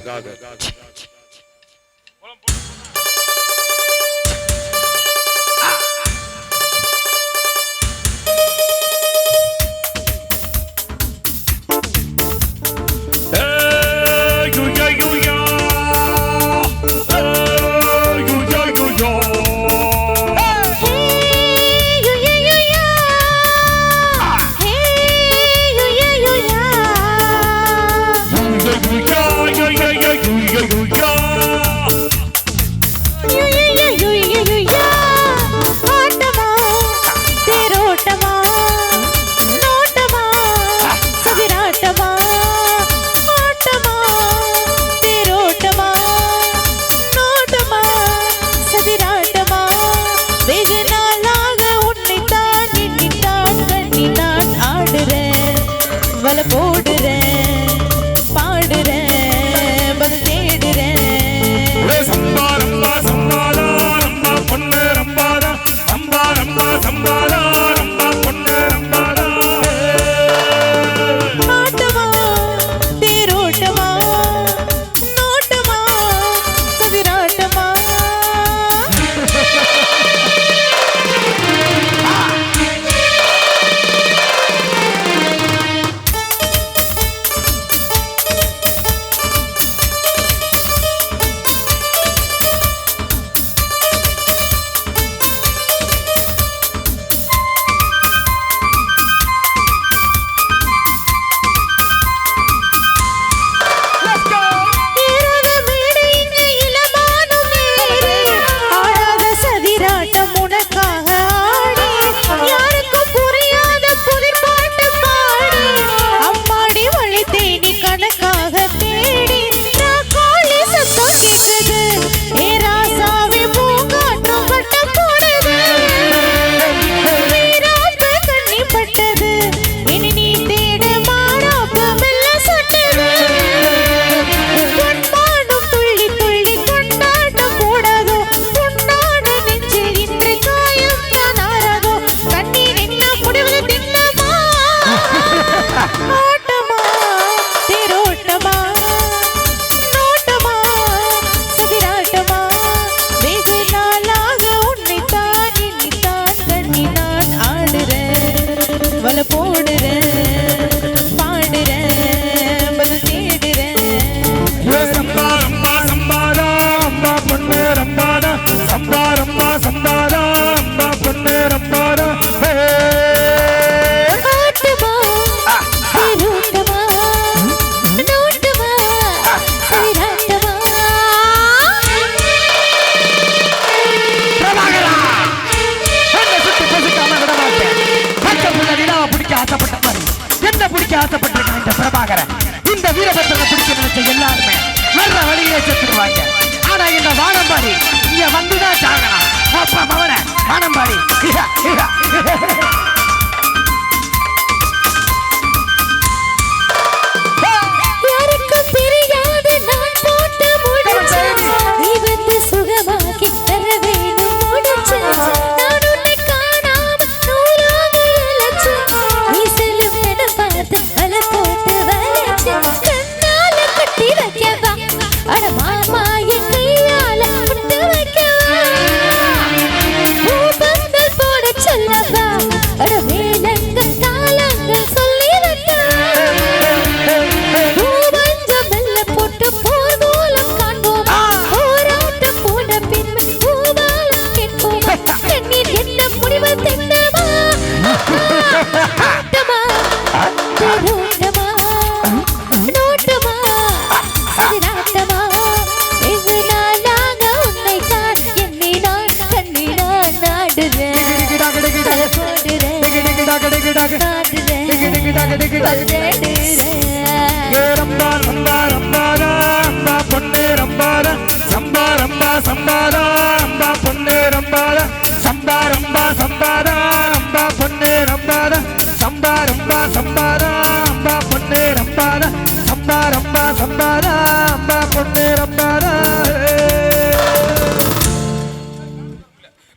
droga. வலை போடுறேன். ನೋಡೆ ஆகிறேன் இந்த வீரபத்திரத்தை பிடிக்க நினைச்ச எல்லாருமே வர்ற வழியிலே செத்துருவாங்க ஆனா இந்த வானம்பாடி இங்க வந்துதான் சாகணும் மவன வானம்பாடி. டாக டிகி டிகி டாக டிகி டாக ஏ ரம்பா ரம்பா ரம்பாரா ரம்பா பொன்னே ரம்பாரா ரம்பா ரம்பா சம்பாரா ரம்பா பொன்னே ரம்பாரா சம்பா ரம்பா சம்பாரா ரம்பா பொன்னே பொன்னே ரம்பாரா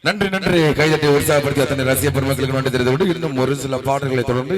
நன்றி நன்றி. கைதட்டி உற்சாகப்படுத்தி அத்தனை ரசிய பெருமக்களுக்கு நன்றி தெரிந்து இன்னும் ஒரு சில பாடல்களை தொடர்ந்து